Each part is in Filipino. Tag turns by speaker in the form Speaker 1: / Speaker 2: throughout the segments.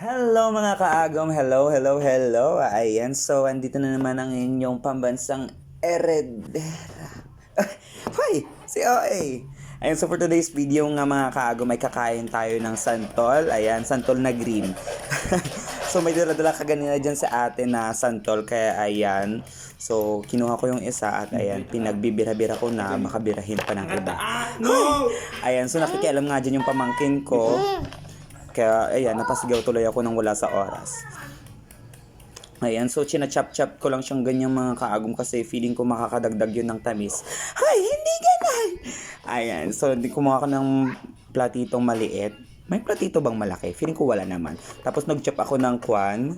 Speaker 1: Hello mga kaagom, hello, hello, hello. Ayan, so andito na naman ang inyong pambansang eredera. Hoy, si OA. Ayan, so for today's video nga mga kaagom, ay kakain tayo ng santol. Ayan, santol na green. so may dala-dala ka ganina dyan sa atin na santol, kaya ayan. So, kinuha ko yung isa at ayan, pinagbibira-bira ko na makabirahin pa ng iba. Ayan, so nakikialam nga dyan yung pamangkin ko. Kaya, ayan, napasigaw tuloy ako nang wala sa oras. Ayan, so china-chop-chop ko lang siyang ganyan mga kaagom kasi feeling ko makakadagdag yun ng tamis. Hay, hindi ganun! Ayan, so di kumuha ko ng platitong maliit. May platito bang malaki? Feeling ko wala naman. Tapos nag-chop ako ng kwan,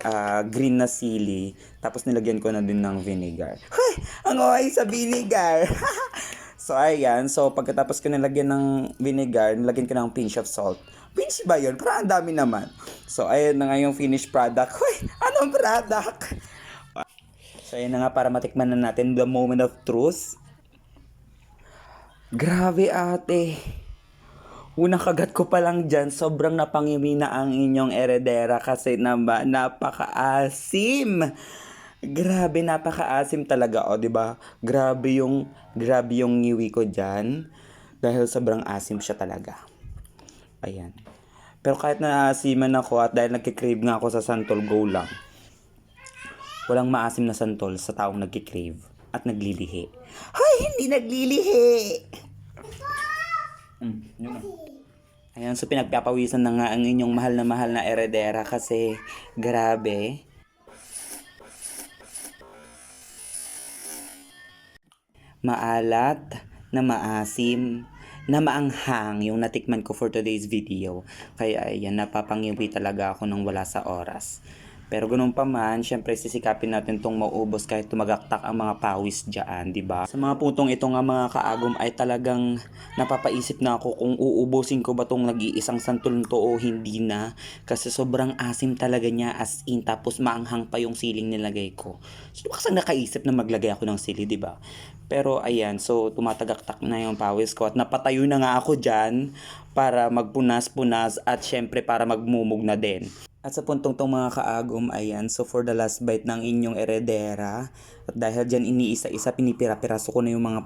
Speaker 1: ah, green na sili. Tapos nilagyan ko na din ng vinegar. Hay, ang okay sa vinegar! so ayan, so pagkatapos ko nilagyan ng vinegar, nilagyan ko ng pinch of salt. Pinch ba yun? Parang ang dami naman. So, ayun na nga yung finished product. Hoy, anong product? So, ayun na nga para matikman na natin the moment of truth. Grabe ate. Unang kagat ko pa lang dyan, sobrang napangimi na ang inyong eredera kasi naba, napakaasim. Grabe, napakaasim talaga, o, di ba? Grabe yung, grabe yung ngiwi ko dyan. Dahil sobrang asim siya talaga. Ayan. Pero kahit naasiman ako at dahil nagkikrave nga ako sa Santol Go lang, walang maasim na santol sa taong nagkikrave at naglilihi. Hoy, hindi naglilihi! Mm, yun. Ayan, so pinagpapawisan na nga ang inyong mahal na mahal na eredera kasi grabe. Maalat, na maasim, na maanghang yung natikman ko for today's video. Kaya ayan, napapangiwi talaga ako nang wala sa oras. Pero ganun pa man, syempre sisikapin natin tong maubos kahit tumagaktak ang mga pawis dyan, di ba? Sa mga putong ito nga mga kaagom ay talagang napapaisip na ako kung uubusin ko ba tong nag-iisang santol to o hindi na. Kasi sobrang asim talaga niya as in tapos maanghang pa yung siling nilagay ko. So bakit nakaisip na maglagay ako ng sili, di ba? Pero ayan, so tumatagaktak na yung pawis ko at napatayo na nga ako dyan para magpunas-punas at syempre para magmumog na din. At sa puntong tong mga kaagom, ayan, so for the last bite ng inyong eredera, at dahil dyan iniisa-isa, pinipira-piraso ko na yung mga,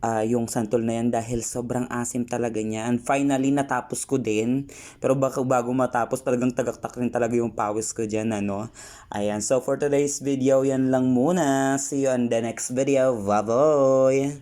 Speaker 1: ah, yung santol na yan dahil sobrang asim talaga niya. And finally, natapos ko din. Pero baka bago matapos, talagang tagaktak rin talaga yung pawis ko dyan, ano. Ayan, so for today's video, yan lang muna. See you on the next video. Bye-bye!